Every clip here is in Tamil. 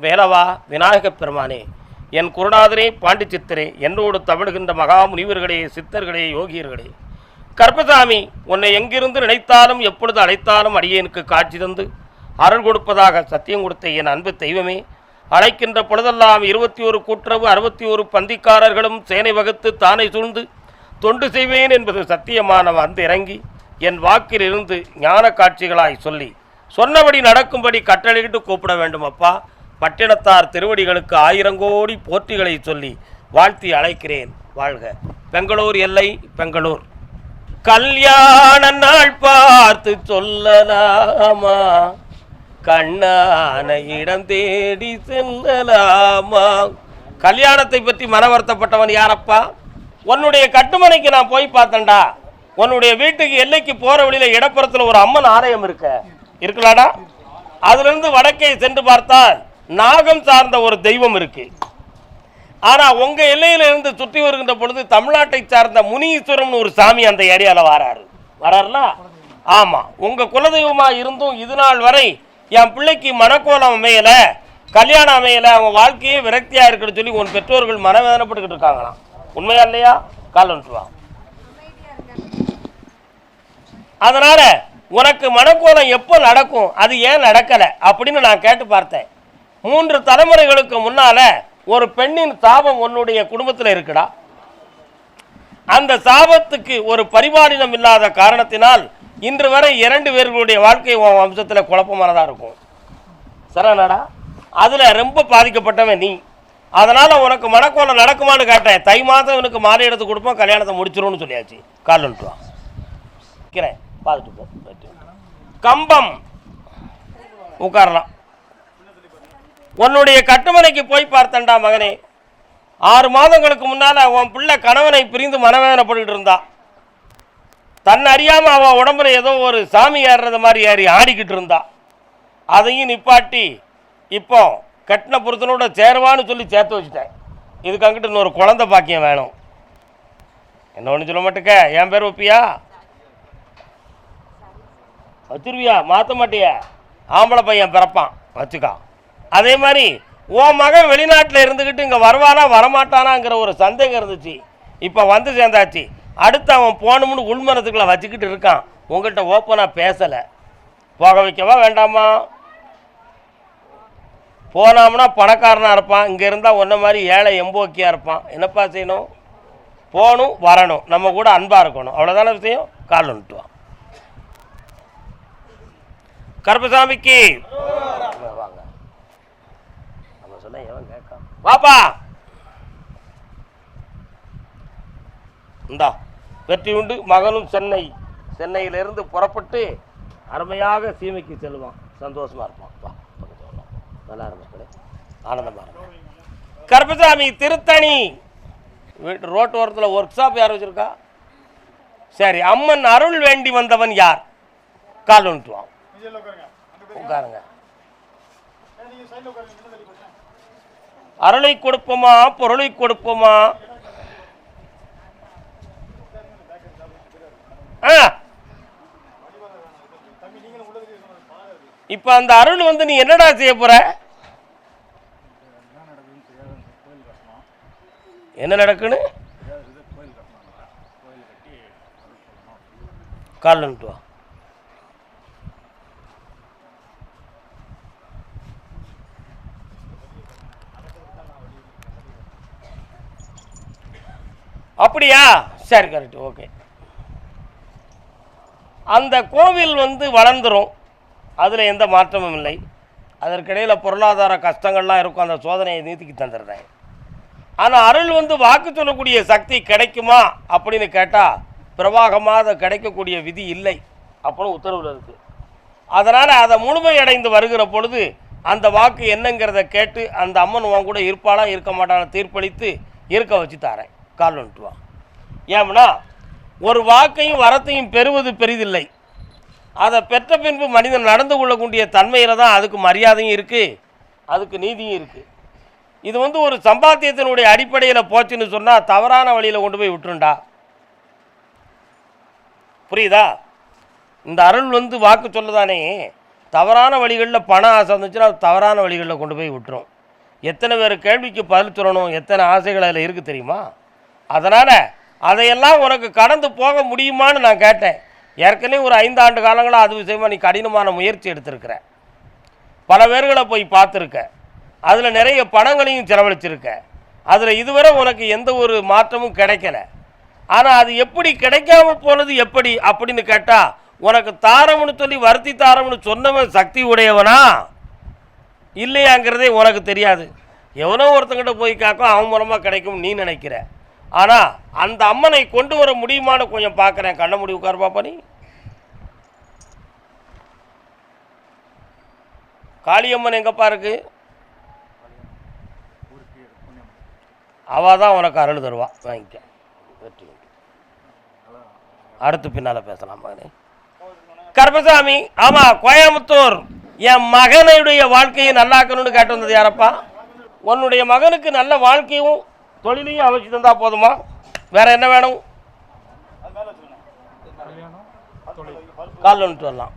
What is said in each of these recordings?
வேலவா விநாயகப் பெருமானே. என் குருநாதரே பாண்டிச்சித்தரே என்னோடு தமிழுகின்ற மகா முனிவர்களே சித்தர்களே யோகியர்களே. கர்ப்பசாமி உன்னை எங்கிருந்து நினைத்தாலும் எப்பொழுது அழைத்தாலும் அடியேனுக்கு காட்சி தந்து. அருள் கொடுப்பதாக சத்தியம் கொடுத்த என் அன்பு தெய்வமே. அழைக்கின்ற பொழுதெல்லாம் இருபத்தி ஒரு கூட்டுறவு அறுபத்தி ஒரு பந்திக்காரர்களும் சேனை வகுத்து தானே சூழ்ந்து தொண்டு செய்வேன் என்பது சத்தியமான வந்து இறங்கி என் வாக்கிலிருந்து ஞான காட்சிகளாய் சொல்லி சொன்னபடி நடக்கும்படி கட்டளையிட்டு கூப்பிட வேண்டும் அப்பா பட்டினத்தார் திருவடிகளுக்கு ஆயிரங்கோடி போற்றிகளை சொல்லி வாழ்த்தி அழைக்கிறேன். வாழ்க. பெங்களூர் எல்லை பெங்களூர். கல்யாண நாள் பார்த்து சொல்லலாமா? கண்ணான இடம் தேடி செல்லலாமா? கல்யாணத்தை பற்றி மன வருத்தப்பட்டவன் யாரப்பா? உன்னுடைய கட்டுமனைக்கு நான் போய் பார்த்தேன்டா. உன்னுடைய வீட்டுக்கு எல்லைக்கு போகிற வழியில் இடப்புறத்தில் ஒரு அம்மன் ஆலயம் இருக்க. இருக்கலாடா? அதுலேருந்து வடக்கே சென்று பார்த்தால் நாகம் சார்ந்த ஒரு தெய்வம் இருக்கு. ஆனால் உங்கள் எல்லையிலிருந்து சுற்றி வருகின்ற பொழுது தமிழ்நாட்டை சார்ந்த முனீஸ்வரம்னு ஒரு சாமி அந்த ஏரியாவில் வராரு. வராருல? ஆமாம் உங்கள் குலதெய்வமாக இருந்தும் இது நாள் வரை என் பிள்ளைக்கு மனக்கோலம் அமையலை கல்யாணம் அமையலை அவன் வாழ்க்கையே விரக்தியாக இருக்குன்னு சொல்லி உன் பெற்றோர்கள் மனவேதனைப்பட்டுக்கிட்டு இருக்காங்களாம். உண்மையா இல்லையா? கால் வந்துட்டு அதனால உனக்கு மனக்கோலம் எப்போ நடக்கும்? அது ஏன் நடக்கலை? அப்படின்னு நான் கேட்டு பார்த்தேன். மூன்று தலைமுறைகளுக்கு முன்னால ஒரு பெண்ணின் சாபம் உன்னுடைய குடும்பத்தில் இருக்குடா. அந்த சாபத்துக்கு ஒரு பரிபாலினம் இல்லாத காரணத்தினால் இன்று வரை இரண்டு பேர்களுடைய வாழ்க்கை உன் வம்சத்தில் குழப்பமானதாக இருக்கும். சரணாடா அதில் ரொம்ப பாதிக்கப்பட்டவன் நீ. அதனால் உனக்கு மனக்கோலம் நடக்குமான்னு கேட்டேன். தை மாதம் இவனுக்கு மாலை எடுத்து கொடுப்போம் கல்யாணத்தை முடிச்சிரும்னு சொல்லியாச்சு. கால் வந்துட்டு வா பார்த்துட்டு போ கம்பம். உட்காரலாம். உன்னுடைய கட்டுமனைக்கு போய் பார்த்தேன்டா மகனே. ஆறு மாதங்களுக்கு முன்னால் உன் பிள்ளை கணவனை பிரிந்து மனவேதனைப்பட்டு இருந்தா. தன் அறியாமல் அவன் உடம்புல ஏதோ ஒரு சாமி ஏறுறது மாதிரி ஏறி ஆடிக்கிட்டு இருந்தா. அதையும் நிப்பாட்டி இப்போ கட்டின புருத்தனோட சேருவான்னு சொல்லி சேர்த்து வச்சுட்டேன். இதுக்கு அங்கிட்டு இன்னொரு குழந்தை பாக்கியம் வேணும். என்ன ஒன்று சொல்ல மாட்டேக்க? என் பேர் ஒப்பியா? வச்சிருவியா மாற்ற மாட்டியா? ஆம்பளை பையன் பிறப்பான் வச்சுக்கா அதே மாதிரி உன் மகன் வெளிநாட்டில் இருந்துக்கிட்டு இங்கே வருவானா வரமாட்டானாங்கிற ஒரு சந்தேகம் இருந்துச்சு. இப்போ வந்து சேர்ந்தாச்சு. அடுத்து அவன் போகணும்னு உள்மனத்துக்குள்ள வச்சுக்கிட்டு இருக்கான். உங்கள்கிட்ட ஓப்பனாக பேசலை. போக வைக்கவா வேண்டாமா? போனாம்னா பணக்காரனாக இருப்பான். இங்கே இருந்தால் ஒன்றை மாதிரி ஏழை எம்போக்கியாக இருப்பான். என்னப்பா செய்யணும்? போகணும் வரணும். நம்ம கூட அன்பாக இருக்கணும். அவ்வளோதான விஷயம்? கால் வந்துட்டுவான் கருப்பசாமிக்கு. வாங்க நம்ம சொன்ன எவன் கேட்காம வாப்பா. இந்தா வெற்றி உண்டு மகனும் சென்னை. சென்னையிலிருந்து புறப்பட்டு அருமையாக சீமைக்கு செல்வான் சந்தோஷமா இருப்பான். நல்லா இருந்தே ஆனந்தமா இருக்கும் கருப்பசாமி திருத்தணி. வீட்டு ரோட்டு ஓரத்தில் ஒர்க் ஷாப் யார் வச்சிருக்கா? சரி அம்மன் அருள் வேண்டி வந்தவன் யார்? கால் வந்துட்டுவான் உட்காருங்க. அருளை கொடுப்போமா? பொருளை கொடுப்போமா? ஆ. இப்ப அந்த அருள் வந்து நீ என்னடா செய்ய போற? என்ன நடக்குன்னு? கால் வந்துட்டு வா. அப்படியா? சரி கரெக்ட் ஓகே அந்த கோவில் வந்து வளர்ந்துரும். அதில் எந்த மாற்றமும் இல்லை. அதற்கிடையில் பொருளாதார கஷ்டங்கள்லாம் இருக்கும். அந்த சோதனையை நீதிக்கு தந்துடுறேன். ஆனால் அருள் வந்து வாக்கு சொல்லக்கூடிய சக்தி கிடைக்குமா அப்படின்னு கேட்டால் பிரவாகமாக அதை கிடைக்கக்கூடிய விதி இல்லை அப்படின்னு உத்தரவில் இருக்குது அதனால் அதை முழுமையடைந்து வருகிற பொழுது அந்த வாக்கு என்னங்கிறத கேட்டு அந்த அம்மன் உன் கூட இருப்பாளா இருக்க மாட்டான தீர்ப்பளித்து இருக்க வச்சு தாரேன். கால் வந்துட்டு வா ஏம்னா ஒரு வாக்கையும் வரத்தையும் பெறுவது பெரிதில்லை. அதை பெற்ற பின்பு மனிதன் நடந்து கொள்ளக்கூடிய தன்மையில் தான் அதுக்கு மரியாதையும் இருக்குது அதுக்கு நீதியும் இருக்குது இது வந்து ஒரு சம்பாத்தியத்தினுடைய அடிப்படையில் போச்சுன்னு சொன்னால் தவறான வழியில் கொண்டு போய் விட்டுருண்டா. புரியுதா? இந்த அருள் வந்து வாக்கு சொல்லதானே? தவறான வழிகளில் பணம் ஆசை வந்துச்சுன்னா அது தவறான வழிகளில் கொண்டு போய் விட்டுரும். எத்தனை பேர் கேள்விக்கு பதில் சொல்லணும் எத்தனை ஆசைகள் அதில் இருக்குது தெரியுமா? அதனால் அதையெல்லாம் உனக்கு கடந்து போக முடியுமான்னு நான் கேட்டேன். ஏற்கனவே ஒரு ஐந்து ஆண்டு காலங்களாக அது விஷயமா நீ கடினமான முயற்சி எடுத்திருக்கிற. பல பேர்களை போய் பார்த்துருக்க. அதில் நிறைய பணங்களையும் செலவழிச்சிருக்க. அதில் இதுவரை உனக்கு எந்த ஒரு மாற்றமும் கிடைக்கல. ஆனால் அது எப்படி கிடைக்காம போனது எப்படி அப்படின்னு கேட்டால் உனக்கு தாரம்னு சொல்லி வருத்தி தாரம்னு சொன்னவன் சக்தி உடையவனா? இல்லையாங்கிறதே உனக்கு தெரியாது. எவனோ ஒருத்தங்கிட்ட போய் காக்கும் அவன் மூலமாக கிடைக்கும் நீ நினைக்கிற. ஆனால் அந்த அம்மனை கொண்டு வர முடியுமான்னு கொஞ்சம் பார்க்குறேன். கண்ண முடி உட்கார் பாப்பா நீ. காளியம்மன் எங்கப்பா இருக்கு? அவள் தான் உனக்கு அருள் தருவா. வாங்கிக்க. வெற்றி அடுத்து பின்னால் பேசலாம் மகனே. கருப்பசாமி ஆமாம் கோயம்புத்தூர். என் மகனுடைய வாழ்க்கையை நல்லாக்கணும்னு கேட்டு வந்தது யாரப்பா? உன்னுடைய மகனுக்கு நல்ல வாழ்க்கையும் தொழிலையும் அமைச்சு தந்தா போதுமா? வேற என்ன வேணும்? கால் வந்துட்டு வரலாம்.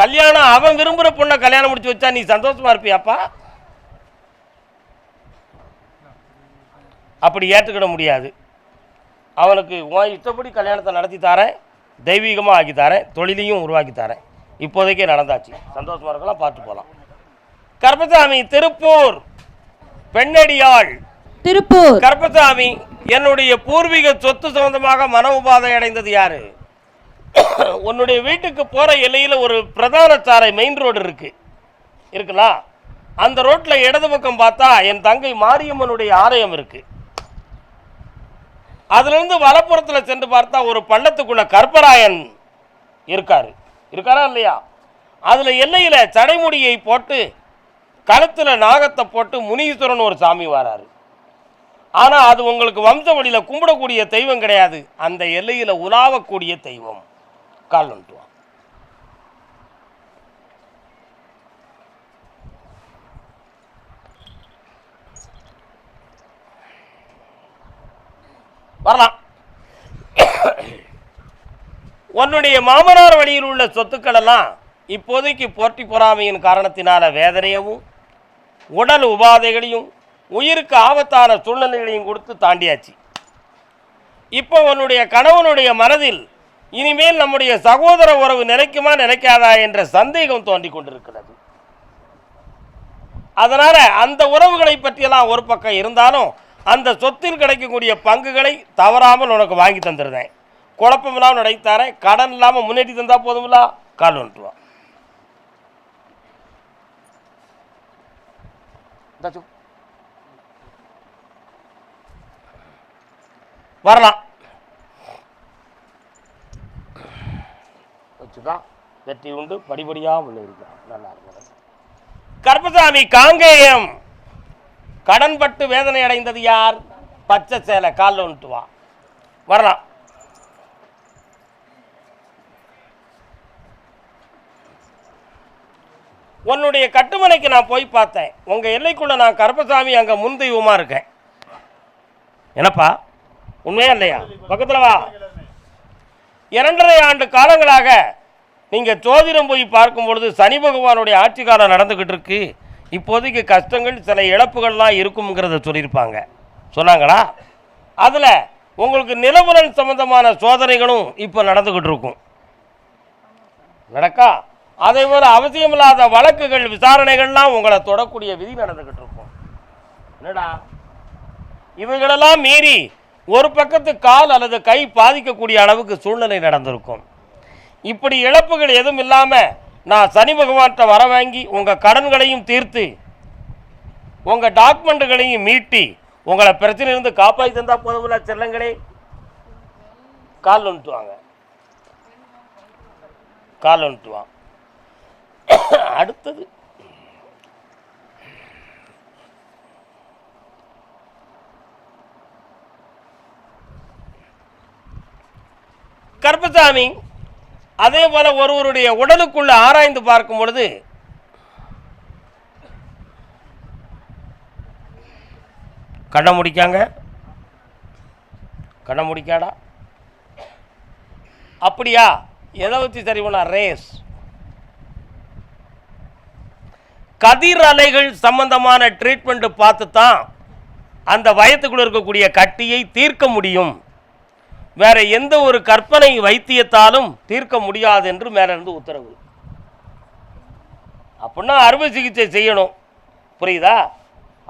கல்யாணம் அவன் விரும்புகிற பொண்ணை கல்யாணம் முடிச்சு வச்சா நீ சந்தோஷமா இருப்பியாப்பா? அப்படி ஏற்றுக்கிட முடியாது. அவனுக்கு உன் இஷ்டப்படி கல்யாணத்தை நடத்தி தரேன். தெய்வீகமாக ஆக்கி தரேன். தொழிலையும் உருவாக்கி தரேன். இப்போதைக்கே நடந்தாச்சு. சந்தோஷமா இருக்கலாம் பார்த்து போகலாம் கருப்பசாமி திருப்பூர் பெண்ணடியாள். திருப்பூர். கருப்பசாமி என்னுடைய பூர்வீக சொத்து சம்பந்தமாக மன உபாதை அடைந்தது யாரு? உன்னுடைய வீட்டுக்கு போகிற எல்லையில் ஒரு பிரதான சாலை மெயின் ரோடு இருக்கு. இருக்குங்களா அந்த ரோட்டில் இடது பக்கம் பார்த்தா என் தங்கை மாரியம்மனுடைய ஆலயம் இருக்கு. அதுலேருந்து வலப்புறத்தில் சென்று பார்த்தா ஒரு பள்ளத்துக்குள்ள கற்பராயன் இருக்காரு. இருக்காரா இல்லையா? அதில் எல்லையில் சடைமுடியை போட்டு கழுத்தில் நாகத்தை போட்டு முனீஸ்வரன் ஒரு சாமி வராரு. ஆனால் அது உங்களுக்கு வம்ச வழியில் கும்பிடக்கூடிய தெய்வம் கிடையாது. அந்த எல்லையில் உலாவக்கூடிய தெய்வம். கால் வரலாம். உன்னுடைய மாமனார் வழியில் உள்ள சொத்துக்கள் எல்லாம் இப்போதைக்கு போட்டி பொறாமையின் காரணத்தினால வேதனையவும் உடல் உபாதைகளையும் உயிருக்கு ஆபத்தான சூழ்நிலைகளையும் கொடுத்து தாண்டியாச்சு. இப்போ உன்னுடைய கணவனுடைய மனதில் இனிமேல் நம்முடைய சகோதர உறவு நிலைக்குமா நிலைக்காதா என்ற சந்தேகம் தோன்றிக் கொண்டிருக்கிறது. அதனால அந்த உறவுகளை பற்றியெல்லாம் ஒரு பக்கம் இருந்தாலும் அந்த சொத்தில் கிடைக்கக்கூடிய பங்குகளை தவறாமல் உனக்கு வாங்கி தந்துருந்தேன் குழப்பம் இல்லாமல் நடத்தாரேன் கடன் இல்லாமல் முன்னேற்றி தந்தா போதும்ல கால் வந்துட்டுவா வரலாம். வச்சுதான் வெற்றி உண்டு படிப்படியாக முன்னேறிக்கலாம் நல்லா இருக்கும் கருப்பசாமி காங்கேயம். கடன்பட்டு வேதனை அடைந்தது யார்? பச்சை சேலை காலில் வந்துட்டு வா வரலாம். உன்னுடைய கட்டுமனைக்கு நான் போய் பார்த்தேன். உங்கள் எல்லைக்குள்ள நான் கருப்பசாமி அங்கே முன்தெய்வமாக இருக்கேன். என்னப்பா? உண்மையா இல்லையா? பக்கத்தில் வா. இரண்டரை ஆண்டு காலங்களாக நீங்கள் ஜோதிடம் போய் பார்க்கும் பொழுது சனி பகவானுடைய ஆட்சி காலம் நடந்துக்கிட்டு இருக்கு. இப்போதைக்கு கஷ்டங்கள் சில இழப்புகள்லாம் இருக்குங்கிறத சொல்லியிருப்பாங்க. சொன்னாங்களா? அதில் உங்களுக்கு நிலபுலன் சம்பந்தமான சோதனைகளும் இப்போ நடந்துக்கிட்டு இருக்கும். நடக்கா? அதே போல் அவசியமில்லாத வழக்குகள் விசாரணைகள்லாம் உங்களை தொடக்கூடிய விதி நடந்துக்கிட்டு இருக்கும். என்னடா? இவைகளெல்லாம் மீறி ஒரு பக்கத்து கால் அல்லது கை பாதிக்கக்கூடிய அளவுக்கு சூழ்நிலை நடந்திருக்கும். இப்படி இழப்புகள் எதுவும் இல்லாமல் நான் சனி பகவான்கிட்ட வர வாங்கி உங்கள் கடன்களையும் தீர்த்து உங்கள் டாக்குமெண்ட்டுகளையும் மீட்டி உங்களை பிரச்சனையிலிருந்து காப்பாற்றி தந்தா போதுமில்ல செல்லங்களே. கால் வந்துட்டு வாங்க. கால் வந்துட்டு வாங்க அடுத்தது. கருப்பசாமி அதே போல ஒருவருடைய உடலுக்குள்ள ஆராய்ந்து பார்க்கும் பொழுது கண்ணை முடிக்காங்க. கண்ண முடிக்காடா? அப்படியா? எதை வச்சு சரி ரேஸ். கதிர் அலைகள் சம்பந்தமான ட்ரீட்மெண்ட்டு பார்த்து தான் அந்த வயத்துக்குள்ள இருக்கக்கூடிய கட்டியை தீர்க்க முடியும். வேற எந்த ஒரு கற்பனை வைத்தியத்தாலும் தீர்க்க முடியாது என்று மேலே இருந்து உத்தரவு. அப்படின்னா அறுவை சிகிச்சை செய்யணும். புரியுதா?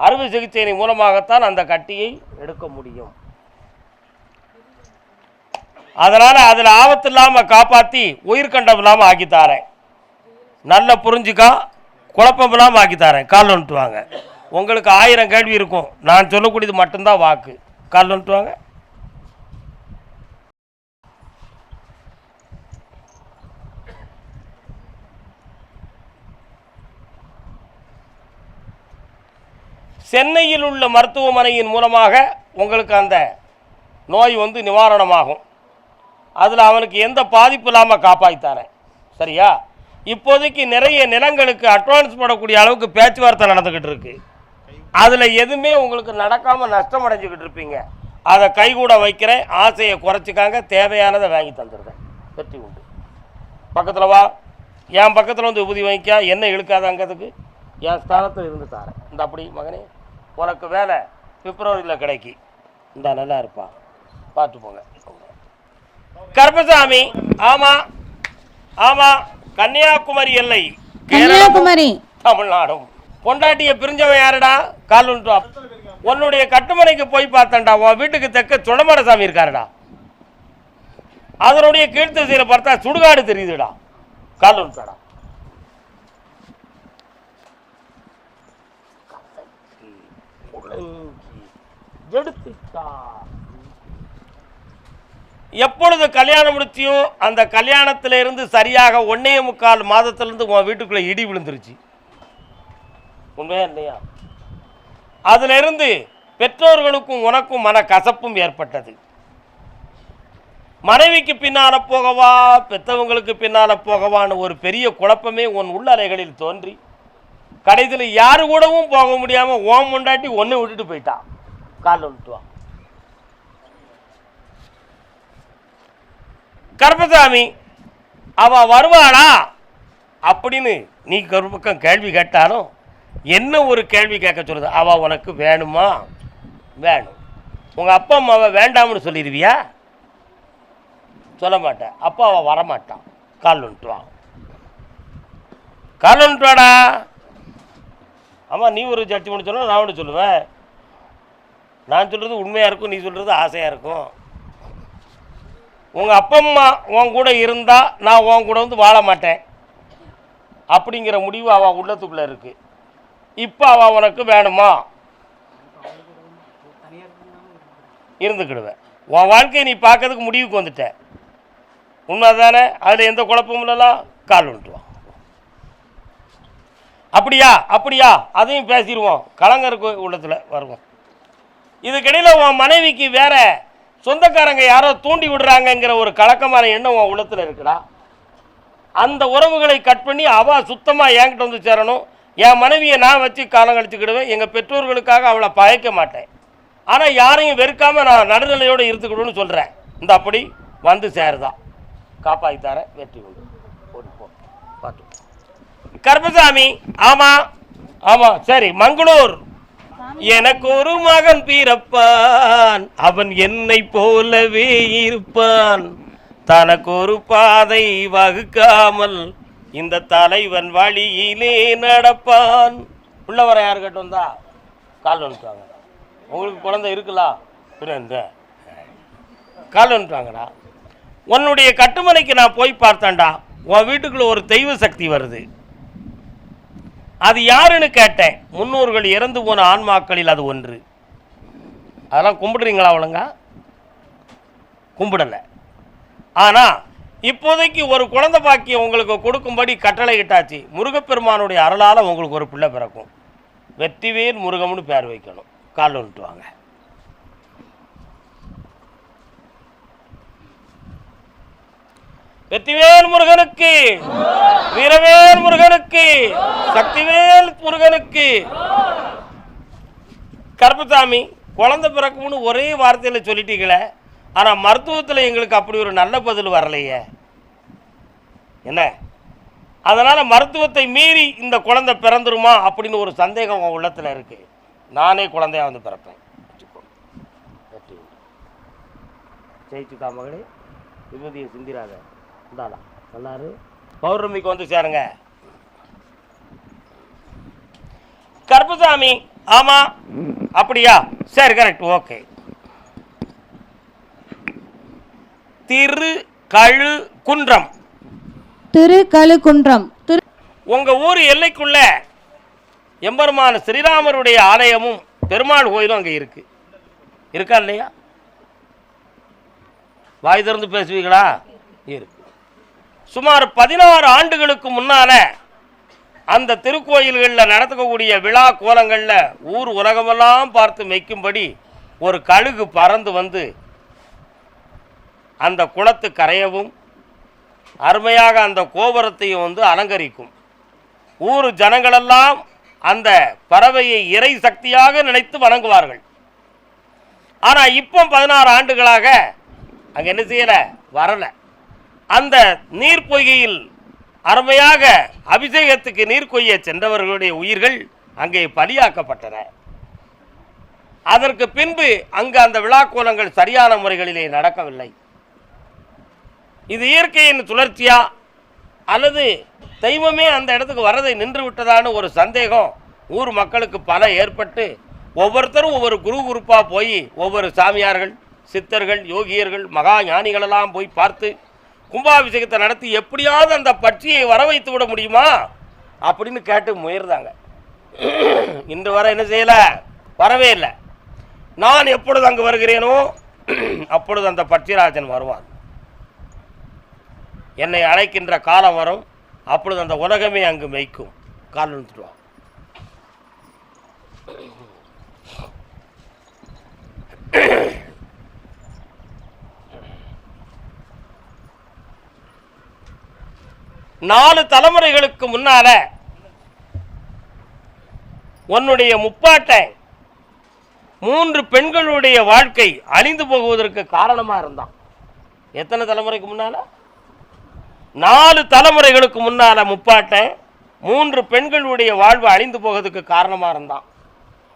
அறுவை சிகிச்சையின் மூலமாகத்தான் அந்த கட்டியை எடுக்க முடியும். அதனால் அதில் ஆபத்து இல்லாமல் காப்பாற்றி உயிர்கண்டம் இல்லாமல் ஆக்கித்தாரேன் நல்ல புரிஞ்சுக்கா? குழப்பம் இல்லாமல் ஆக்கி தரேன். கால் வந்துட்டு வாங்க. உங்களுக்கு ஆயிரம் கேள்வி இருக்கும். நான் சொல்லக்கூடியது மட்டும்தான் வாக்கு. கால் வந்துட்டு வாங்க. சென்னையில் உள்ள மருத்துவமனையின் மூலமாக உங்களுக்கு அந்த நோய் வந்து நிவாரணமாகும். அதில் அவனுக்கு எந்த பாதிப்பு இல்லாமல் காப்பாற்றித்தாரேன் சரியா? இப்போதைக்கு நிறைய நிலங்களுக்கு அட்வான்ஸ் போடக்கூடிய அளவுக்கு பேச்சுவார்த்தை நடந்துக்கிட்டு இருக்கு. அதில் எதுவுமே உங்களுக்கு நடக்காமல் நஷ்டம் அடைஞ்சிக்கிட்டு இருப்பீங்க. அதை கைகூட வைக்கிறேன். ஆசையை குறைச்சிக்காங்க. தேவையானதை வாங்கி தந்துடுறேன். வெற்றி உண்டு. பக்கத்தில் வா. என் பக்கத்தில் வந்து உபதி வாங்கிக்கா. என்ன இழுக்காதங்கிறதுக்கு என் ஸ்தானத்தில் இருந்து தாரேன். இந்த அப்படி மகனே. உனக்கு வேலை பிப்ரவரியில் கிடைக்கி. இந்த நல்லா இருப்பான் பார்த்து போங்க. கருப்பசாமி ஆமாம் ஆமாம் கன்னியாகுமரி எல்லை கன்னியாகுமரி. தமிழ்நாடும். பொண்டாட்டிய பிரிஞ்சவன் யாருடா? கால் உண்டு உன்னுடைய கட்டுமனைக்கு போய் பார்த்தேன்டா உன் வீட்டுக்கு தெக்க சுடமட சாமி இருக்காருடா. அதனுடைய கீழ்த்திசையில் பார்த்தா சுடுகாடு தெரியுதுடா. கால் உண்டுடா எடுத்துட்டா எப்பொழுது கல்யாணம் முடிச்சியும் அந்த கல்யாணத்துல இருந்து சரியாக ஒன்னே முக்கால் மாதத்திலேருந்து உன் வீட்டுக்குள்ளே இடி விழுந்துருச்சு. உண்மையா இல்லையா? அதிலிருந்து பெற்றோர்களுக்கும் உனக்கும் மன கசப்பும் ஏற்பட்டது. மனைவிக்கு பின்னால போகவா பெத்தவங்களுக்கு பின்னால போகவான்னு ஒரு பெரிய குழப்பமே உன் உள்ளறைகளில் தோன்றி கடைசியில் யாரு கூடவும் போக முடியாமல் ஓம் உண்டாட்டி ஒன்று விட்டுட்டு போயிட்டான் காலில் விட்டுவான் கருப்பசாமி அவ வருவாளா? அப்படின்னு நீ ஒரு பக்கம் கேள்வி கேட்டாலும் என்ன ஒரு கேள்வி கேட்க சொல்லுது? அவ உனக்கு வேணுமா? வேணும். உங்கள் அப்பா அம்மாவை வேண்டாம்னு சொல்லிடுவியா? சொல்ல மாட்டேன். அப்பா அவள் வரமாட்டான். கால் வந்துட்டுவா கால் வந்துட்டுவாடா ஆமாம் நீ ஒரு ஜட்ஜ்மெண்ட் சொன்னால் நான் ஒன்று சொல்லுவேன். நான் சொல்கிறது உண்மையாக இருக்கும் நீ சொல்கிறது ஆசையாக இருக்கும். உங்கள் அப்பா அம்மா உன் கூட இருந்தால் நான் உன் கூட வந்து வாழ மாட்டேன். அப்படிங்கிற முடிவு அவள் உள்ளத்துக்குள்ளே இருக்குது இப்போ அவள் உனக்கு வேணுமா? இருந்துக்கிடுவேன். உன் வாழ்க்கையை நீ பார்க்கறதுக்கு முடிவுக்கு வந்துட்ட. உண்மை தானே அதில் எந்த குழப்பமும் இல்லைலாம் கால் விட்டுவான் அப்படியா? அப்படியா? அதையும் பேசிடுவோம். கலங்கருக்கு உள்ளத்தில் வருவோம். இதுக்கிடையில் உன் மனைவிக்கு வேறு சொந்தக்காரங்க யாரோ தூண்டி விடுறாங்கங்கிற ஒரு கலக்கமான எண்ணம் உன் உள்ளத்தில் இருக்குடா. அந்த உறவுகளை கட் பண்ணி அவள் சுத்தமாக என்கிட்ட வந்து சேரணும். என் மனைவியை நான் வச்சு காலம் கழிச்சுக்கிடுவேன். எங்கள் பெற்றோர்களுக்காக அவளை பயக்க மாட்டேன். ஆனால் யாரையும் வெறுக்காமல் நான் நடுநிலையோடு இருந்துக்கிடுன்னு சொல்கிறேன் இந்த அப்படி வந்து சேருதான் காப்பாற்றி தரேன் வெற்றி உண்டு. போட்டு போ. பார்த்து கருப்பசாமி ஆமாம் ஆமாம் சரி. மங்களூர். எனக்கு ஒரு மகன் பிறப்பான். அவன் என்னை போலவே இருப்பான். தனக்கு ஒரு பாதை வகுக்காமல் இந்த தலைவன் வழியிலே நடப்பான். உள்ள வர யாரு வந்தா? கால் வந்துட்டாங்க உங்களுக்கு குழந்தை இருக்கலாம் பின்ன இந்த. கால் வந்துட்டாங்கடா உன்னுடைய கட்டுமனைக்கு நான் போய் பார்த்தேன்டா. உன் வீட்டுக்குள்ள ஒரு தெய்வ சக்தி வருது. அது யாருன்னு கேட்டேன். முன்னோர்கள் இறந்து போன ஆன்மாக்களில் அது ஒன்று. அதெல்லாம் கும்பிடுறீங்களா அவளுங்க கும்பிடலை. ஆனால் இப்போதைக்கு ஒரு குழந்தை பாக்கியம் உங்களுக்கு கொடுக்கும்படி கட்டளை இட்டாச்சு. முருகப்பெருமானுடைய அருளால் உங்களுக்கு ஒரு பிள்ளை பிறக்கும். வெற்றிவேல் முருகம்னு பேர் வைக்கணும். கால் வந்துட்டு வாங்க வெற்றிவேல் முருகனுக்கு வீரவேல் முருகனுக்கு சக்திவேல் முருகனுக்கு. கருப்பசாமி குழந்தை பிறக்கும்னு ஒரே வார்த்தையில் சொல்லிட்டீங்களே ஆனால் மருத்துவத்தில் எங்களுக்கு அப்படி ஒரு நல்ல பதில் வரலையே. என்ன? அதனால் மருத்துவத்தை மீறி இந்த குழந்தை பிறந்துருமா அப்படின்னு ஒரு சந்தேகம் உன் உள்ளத்தில் இருக்குது நானே குழந்தையா வந்து பிறப்பேன். ஜெயிச்சுக்கா மகளே. விபூதியை சிந்திராத. இந்தாடா நல்லாரு பௌர்ணமிக்கு வந்து சேருங்க. கருப்பசாமி ஆமா? அப்படியா? சரி கரெக்ட் ஓகே திரு கழு குன்றம் திரு உங்க ஊர் எல்லைக்குள்ள எம்பெருமான ஸ்ரீராமருடைய ஆலயமும் பெருமாள் கோயிலும் அங்கே இருக்கு. இருக்கா இல்லையா? வாய் திறந்து பேசுவீங்களா? இருக்கு. சுமார் பதினாறு ஆண்டுகளுக்கு முன்னால அந்த திருக்கோயில்களில் நடத்தக்கூடிய விழா கோலங்களில் ஊர் உலகமெல்லாம் பார்த்து மெய்க்கும்படி ஒரு கழுகு பறந்து வந்து அந்த குளத்து கரையவும் அருமையாக அந்த கோபுரத்தையும் வந்து அலங்கரிக்கும். ஊர் ஜனங்களெல்லாம் அந்த பறவையை இறை சக்தியாக நினைத்து வணங்குவார்கள். ஆனால் இப்போ பதினாறு ஆண்டுகளாக அங்கே என்ன செய்யலை? வரலை. அந்த நீர் பொய்கையில் அருமையாக அபிஷேகத்துக்கு நீர் கொய்ய சென்றவர்களுடைய உயிர்கள் அங்கே பலியாக்கப்பட்டன. அதற்கு பின்பு அங்கு அந்த விழாக்கோலங்கள் சரியான முறைகளிலே நடக்கவில்லை. இது இயற்கையின் சுழற்சியா? அல்லது தெய்வமே அந்த இடத்துக்கு வரதை நின்று விட்டதான்னு ஒரு சந்தேகம் ஊர் மக்களுக்கு பல ஏற்பட்டு ஒவ்வொருத்தரும் ஒவ்வொரு குரு குருப்பாக போய் ஒவ்வொரு சாமியார்கள் சித்தர்கள் யோகியர்கள் மகா ஞானிகளெல்லாம் போய் பார்த்து கும்பாபிஷேகத்தை நடத்தி எப்படியாவது அந்த பட்சியை வர வைத்து விட முடியுமா? அப்படின்னு கேட்டு முயர்ந்தாங்க. இன்று வரை என்ன செய்யலை? வரவே இல்லை. நான் எப்பொழுது அங்கு வருகிறேனோ அப்பொழுது அந்த பட்சிராஜன் வருவான் என்னை அழைக்கின்ற காலம் வரும். அப்பொழுது அந்த உலகமே அங்கு மெய்க்கும். கால் விழுந்துடுவான் வா. நாலு தலைமுறைகளுக்கு முன்னால உன்னுடைய முப்பாட்டை மூன்று பெண்களுடைய வாழ்க்கை அழிந்து போகுவதற்கு காரணமாக இருந்தான். எத்தனை தலைமுறைக்கு முன்னால? நாலு தலைமுறைகளுக்கு முன்னால முப்பாட்டன் மூன்று பெண்களுடைய வாழ்வு அழிந்து போகிறதுக்கு காரணமாக இருந்தான்.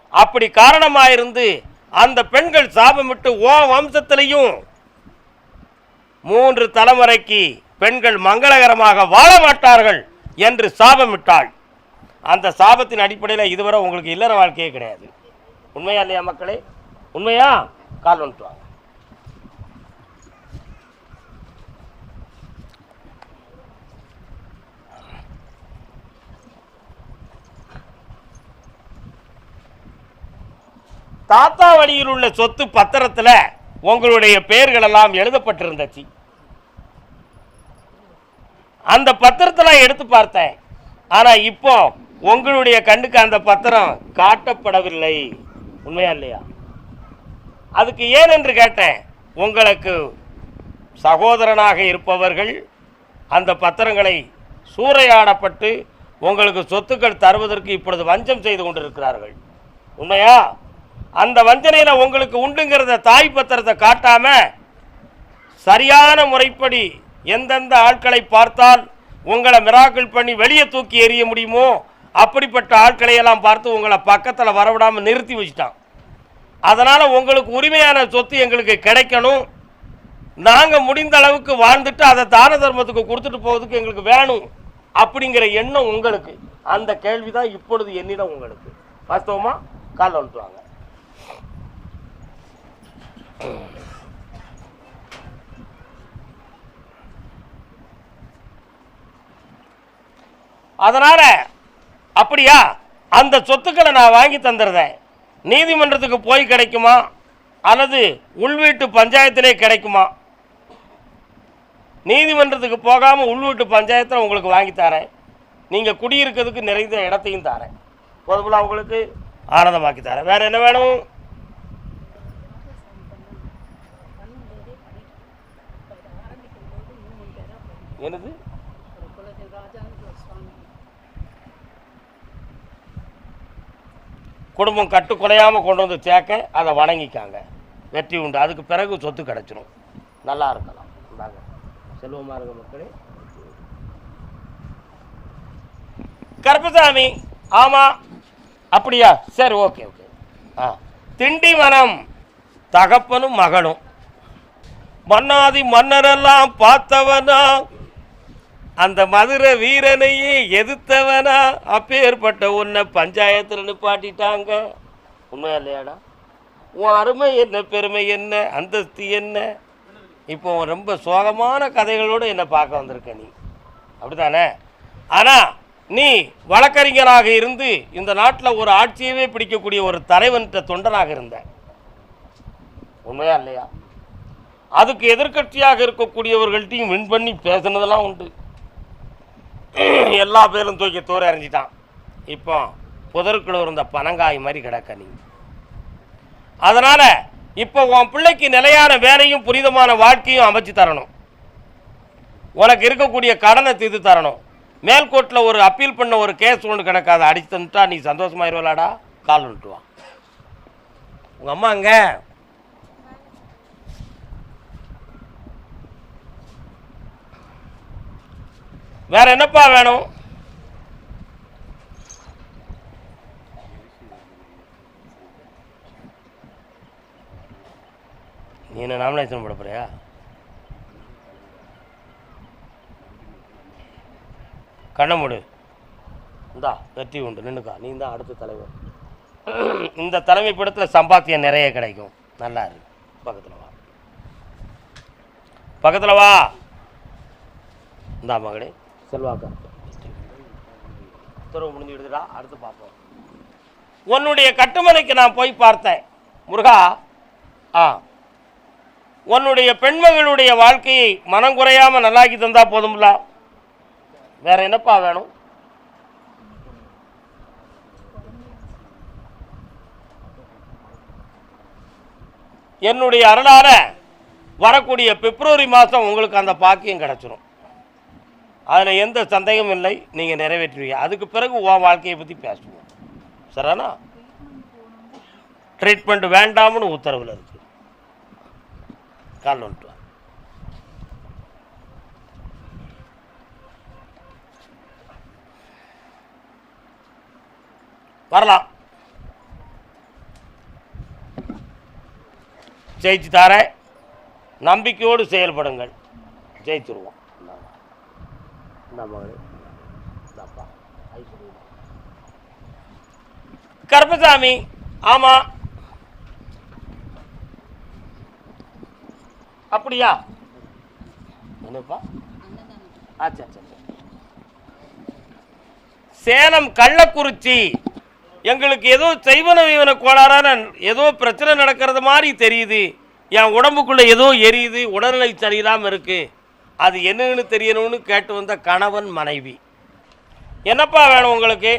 அப்படி காரணமாக இருந்து அந்த பெண்கள் சாபமிட்டு ஓ வம்சத்திலையும் மூன்று தலைமுறைக்கு பெண்கள் மங்களகரமாக வாழ மாட்டார்கள் என்று சாபமிட்டாள். அந்த சாபத்தின் அடிப்படையில் இதுவரை உங்களுக்கு இல்லற வாழ்க்கையே கிடையாது. உண்மையா இல்லையா மக்களே? உண்மையா? கால் வந்துட்டு வாங்க. தாத்தா வழியில் உள்ள சொத்து பத்திரத்தில் உங்களுடைய பெயர்கள் எல்லாம் எழுதப்பட்டிருந்துச்சு. அந்த பத்திரத்தை நான் எடுத்து பார்த்தேன். ஆனால் இப்போ உங்களுடைய கண்ணுக்கு அந்த பத்திரம் காட்டப்படவில்லை. உண்மையா இல்லையா? அதுக்கு ஏன் என்று கேட்டேன். உங்களுக்கு சகோதரனாக இருப்பவர்கள் அந்த பத்திரங்களை சூறையாடப்பட்டு உங்களுக்கு சொத்துக்கள் தருவதற்கு இப்பொழுது வஞ்சம் செய்து கொண்டிருக்கிறார்கள். உண்மையா? அந்த வஞ்சனையில் உங்களுக்கு உண்டுங்கிறத தாய் பத்திரத்தை காட்டாமல் சரியான முறைப்படி எந்தெந்த ஆட்களை பார்த்தால் உங்களை மிராக்கிள் பண்ணி வெளியே தூக்கி எறிய முடியுமோ அப்படிப்பட்ட ஆட்களை எல்லாம் பார்த்து உங்களை பக்கத்தில் வரவிடாமல் நிறுத்தி வச்சிட்டான். அதனால் உங்களுக்கு உரிமையான சொத்து எங்களுக்கு கிடைக்கணும். நாங்கள் முடிந்த அளவுக்கு வாழ்ந்துட்டு அதை தான தர்மத்துக்கு கொடுத்துட்டு போவதுக்கு எங்களுக்கு வேணும் அப்படிங்கிற எண்ணம் உங்களுக்கு. அந்த கேள்வி தான் இப்பொழுது என்னிடம் உங்களுக்கு. வாஸ்தவமா கால் வந்துட்டுவாங்க அதனால் அப்படியா? அந்த சொத்துக்களை நான் வாங்கி தந்துடுறேன் நீதிமன்றத்துக்கு போய் கிடைக்குமா? அல்லது உள்வீட்டு பஞ்சாயத்திலே கிடைக்குமா? நீதிமன்றத்துக்கு போகாமல் உள்வீட்டு பஞ்சாயத்தில் உங்களுக்கு வாங்கி தரேன். நீங்கள் குடியிருக்கிறதுக்கு நிறைந்த இடத்தையும் தரேன். போதுமில்ல உங்களுக்கு ஆனந்தமாக்கி தரேன். வேறு என்ன வேணும்? என்னது? குடும்பம் கட்டு குலையாமல் கொண்டு வந்து சேர்க்க அதை வணங்கிக்காங்க. வெற்றி உண்டு. அதுக்கு பிறகு சொத்து கிடச்சிரும். நல்லா இருக்கலாம். இந்தாங்க. செல்வமாக இருக்க மக்களே. கருப்பசாமி. ஆமாம் அப்படியா? சரி ஓகே ஓகே. ஆ. திண்டிவனம் தகப்பனும் மகனும். மன்னாதி மன்னரெல்லாம் பார்த்தவனா? அந்த மதுரை வீரனையே எதிர்த்தவனா? அப்பேற்பட்ட உன்னை பஞ்சாயத்தில் நிப்பாட்டிட்டாங்க. உண்மையா இல்லையாடா? உன் அருமை என்ன பெருமை என்ன அந்தஸ்து என்ன? இப்போ ரொம்ப சோகமான கதைகளோடு என்னை பார்க்க வந்திருக்க நீ. அப்படிதானே ஆனால் நீ வழக்கறிஞராக இருந்து இந்த நாட்டில் ஒரு ஆட்சியவே பிடிக்கக்கூடிய ஒரு தலைவன்கிட்ட தொண்டனாக இருந்த. உண்மையா இல்லையா? அதுக்கு எதிர்க்கட்சியாக இருக்கக்கூடியவர்கள்ட்டையும் வின் பண்ணி பேசுனதெல்லாம் உண்டு. எல்லா பேரும் தூக்கி தூர எறிஞ்சிட்டான். இப்போ புதருக்குள்ள இருந்த பனங்காய் மாதிரி கிடக்க நீ. அதனால் இப்போ உன் பிள்ளைக்கு நிலையான வேலையும் புனிதமான வாழ்க்கையும் அமைச்சு தரணும். உனக்கு இருக்கக்கூடிய கடனை தீர்த்து தரணும். மேல்கோட்டில் ஒரு அப்பீல் பண்ண ஒரு கேஸ் ஒன்று கிடக்காத அடிச்சு தந்துட்டா நீ சந்தோஷமாயிருவலாடா? கால் விட்டு வா. உங்கள் அம்மா அங்கே வேற என்னப்பா வேணும்? நீ என்ன நாமினேஷன் போட போறியா? கண்ணை மூடு. இந்தா வெற்றி உண்டு. நின்னுக்கா. நீ தான் அடுத்த தலைவர். இந்த தலைமை படத்தில் சம்பாத்தியம் நிறைய கிடைக்கும். நல்லா இருக்கு பக்கத்தில் வா. பக்கத்தில் வா. இந்தா மகளே செல்வாக்கா. உத்தரவு முடிஞ்சிடுதுடா அடுத்து பார்ப்போம். உன்னுடைய கட்டுமனைக்கு நான் போய் பார்த்தேன். முருகா ஆ. உன்னுடைய பெண்மகளுடைய வாழ்க்கையை மனம் குறையாம நல்லாக்கி தந்தால் போதும்ல. வேற என்னப்பா வேணும்? என்னுடைய அருளார வரக்கூடிய பிப்ரவரி மாதம் உங்களுக்கு அந்த பாக்கியம் கிடைச்சிரும். அதில் எந்த சந்தேகமும் இல்லை. நீங்கள் நிறைவேற்றுவீங்க. அதுக்கு பிறகு உன் வாழ்க்கையை பற்றி பேசுவோம். சரிண்ணா ட்ரீட்மெண்ட் வேண்டாம்னு உத்தரவில் இருக்கு. கால் வந்துட்டு வரலாம். ஜெயிச்சு தாரேன். நம்பிக்கையோடு செயல்படுங்கள். ஜெயிச்சிருவோம் இந்தாங்க. இந்தா மகளே இந்தாப்பா ஐஸ்வர்யா. கருப்பசாமி ஆமா அப்படியா என்னப்பா ஆச்சா. சேலம் கள்ளக்குறிச்சி. எங்களுக்கு ஏதோ செய்வன வீவன கோளாறான ஏதோ பிரச்சனை நடக்கிறது மாதிரி தெரியுது. என் உடம்புக்குள்ள ஏதோ எரியுது. உடல்நிலை சரியில்லாமல் இருக்கு. அது என்னன்னு தெரியணும்னு கேட்டு வந்த கணவன் மனைவி. என்னப்பா வேணும் உங்களுக்கு?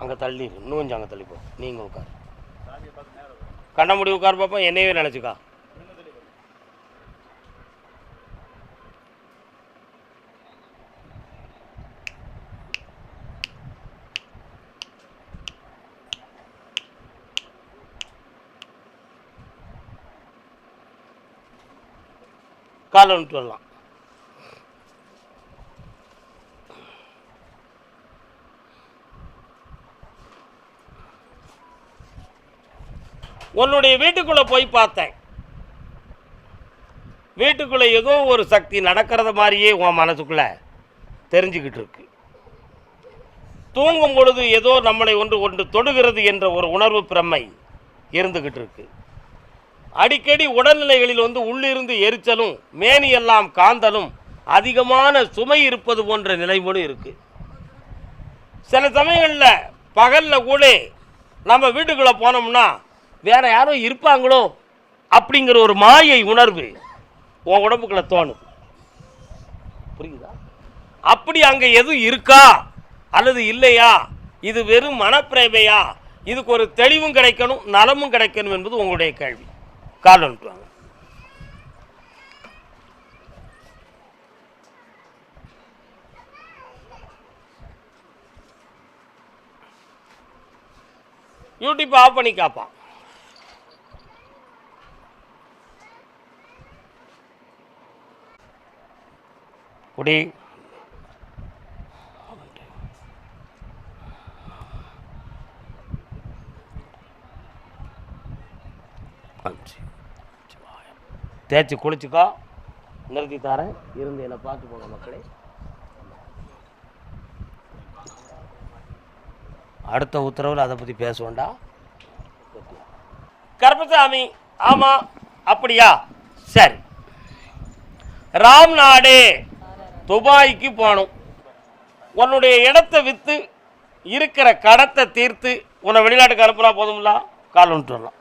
அங்கே தள்ளி இன்னும் கொஞ்சம் அங்கே தள்ளிப்போம் நீங்கள் உட்கார். கண்ண முடி உட்கார் பார்ப்போம் என்னையே நினச்சிக்கா. காலை விட்டு வரலாம். உன்னுடைய வீட்டுக்குள்ளே போய் பார்த்தேன். வீட்டுக்குள்ளே ஏதோ ஒரு சக்தி நடக்கிறத மாதிரியே உன் மனசுக்குள்ளே தெரிஞ்சுக்கிட்டு இருக்கு. தூங்கும் பொழுது ஏதோ நம்மளை ஒன்று ஒன்று தொடுகிறது என்ற ஒரு உணர்வு பிரமை இருந்துகிட்டு இருக்குது அடிக்கடி உடல்நிலைகளில் வந்து உள்ளிருந்து எரிச்சலும் மேனியெல்லாம் காந்தலும் அதிகமான சுமை இருப்பது போன்ற நிலைமோடு இருக்குது சில சமயங்களில் பகலில் கூட நம்ம வீட்டுக்குள்ளே போனோம்னா வேறு யாரும் இருப்பாங்களோ அப்படிங்கிற ஒரு மாயை உணர்வு உன் உடம்புக்குள்ள தோணுது. புரியுதா? அப்படி அங்கே எதுவும் இருக்கா அல்லது இல்லையா? இது வெறும் மனப்பிரேமையா? இதுக்கு ஒரு தெளிவும் கிடைக்கணும் நலமும் கிடைக்கணும் என்பது உங்களுடைய கேள்வி. கார்டு அனுப்புவாங்க யூடியூப் ஆஃப் பண்ணி காப்பான். குடி தேய்ச்சி குளிச்சுக்கோ. நிறுத்தி தரேன். இருந்து என்னை பார்த்து போங்க மக்களே. அடுத்த உத்தரவில் அதை பற்றி பேசுவோண்டா கருப்பசாமி ஆமாம் அப்படியா? சரி. ராம் நாடே துபாய்க்கு போகணும். உன்னுடைய இடத்தை விற்று இருக்கிற கடத்தை தீர்த்து உன்னை வெளிநாட்டுக்கு அனுப்புனா போதும்ல? கால் வந்துட்டு வரலாம்.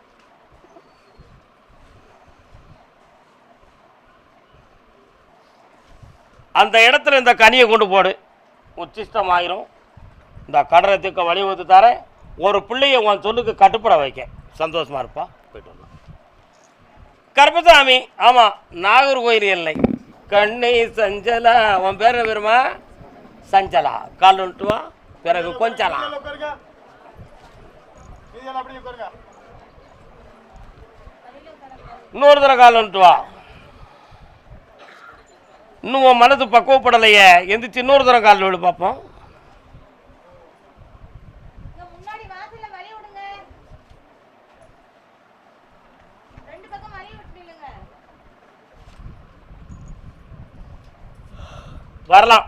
அந்த இடத்துல இந்த கனியை கொண்டு போடு. உச்சிஷ்டம் ஆயிரும். இந்த கடனை தீர்க்க வழிவகுத்து தரேன். ஒரு பிள்ளைய உன் சொல்லுக்கு கட்டுப்பட வைக்க சந்தோஷமா இருப்பா? போயிட்டு வரலாம் கருப்பசாமி ஆமாம் நாகர்கோயில் எல்லை. கண்ணை சஞ்சலா உன் பேர் என்ன பேருமா? சஞ்சலா. கால் வந்துட்டு வா. பிறகு கொஞ்சலா. இன்னொரு தடவை கால் வந்துட்டு வா. இன்னும் உன் மனது பக்குவப்படலையே. எந்திரிச்சு இன்னொரு தடவை கால் விழு பார்ப்போம் இங்க முன்னாடி வாசல்ல வழி விடுங்க ரெண்டு பக்கம் வழி விட்டுடுங்க வரலாம்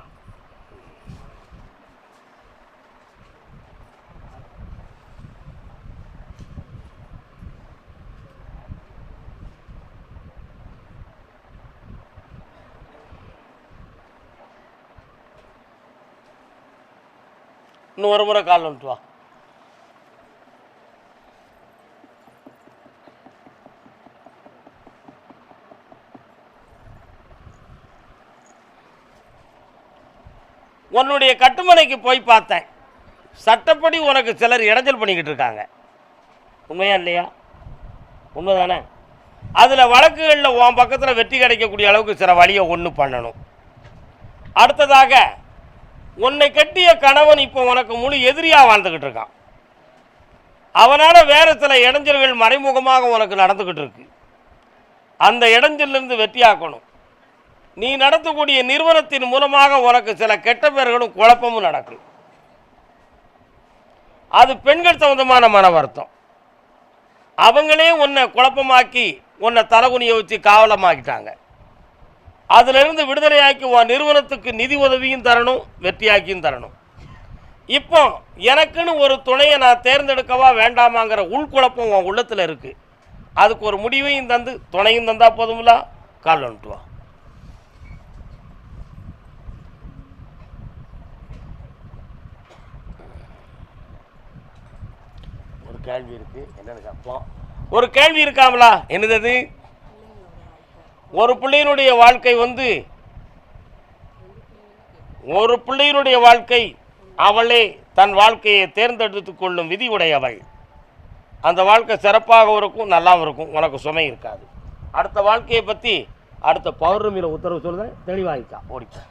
இன்னும் ஒரு முறை கால் வந்துட்டு வா. உன்னுடைய கட்டுமனைக்கு போய் பார்த்தேன். சட்டப்படி உனக்கு சிலர் இடைஞ்சல் பண்ணிக்கிட்டு இருக்காங்க. உண்மையா இல்லையா? உண்மைதானே? அதில் வழக்குகளில் உன் பக்கத்தில் வெற்றி கிடைக்கக்கூடிய அளவுக்கு சில வழியை ஒன்று பண்ணணும். அடுத்ததாக உன்னை கட்டிய கணவன் இப்போ உனக்கு முழு எதிரியாக வாழ்ந்துக்கிட்டு இருக்கான். அவனால் வேறு சில இடைஞ்சல்கள் மறைமுகமாக உனக்கு நடந்துக்கிட்டு இருக்கு. அந்த இடைஞ்சலிருந்து வெற்றியாக்கணும். நீ நடத்தக்கூடிய நிறுவனத்தின் மூலமாக உனக்கு சில கெட்ட பேர்களும் குழப்பமும் நடக்கும். அது பெண்கள் சம்பந்தமான மன வருத்தம். அவங்களே உன்னை குழப்பமாக்கி உன்னை தலகுனியை வச்சு காவலமாக்கிட்டாங்க. அதிலிருந்து விடுதலையாக்கி உன் நிறுவனத்துக்கு நிதி உதவியும் தரணும் வெற்றியாக்கியும் தரணும். இப்போ எனக்குன்னு ஒரு துணையை நான் தேர்ந்தெடுக்கவா வேண்டாமாங்கிற உள்குழப்பம் உன் உள்ளத்தில் இருக்குது அதுக்கு ஒரு முடிவையும் தந்து துணையும் தந்தா போதும்ல? கால் வந்துட்டுவா ஒரு கேள்வி இருக்குது என்னென்னு கேட்போம். ஒரு கேள்வி இருக்காங்களா என்னது ஒரு பிள்ளையினுடைய வாழ்க்கை வந்து ஒரு பிள்ளையினுடைய வாழ்க்கை அவளே தன் வாழ்க்கையை தேர்ந்தெடுத்து கொள்ளும் விதி உடையவள் அந்த வாழ்க்கை சிறப்பாகவும் இருக்கும் நல்லாவும் இருக்கும் உனக்கு சுமை இருக்காது. அடுத்த வாழ்க்கையை பற்றி அடுத்த பௌர்ணமியில் உத்தரவு சொல்லுதேன் தெளிவாகிக்கா ஓடிக்கா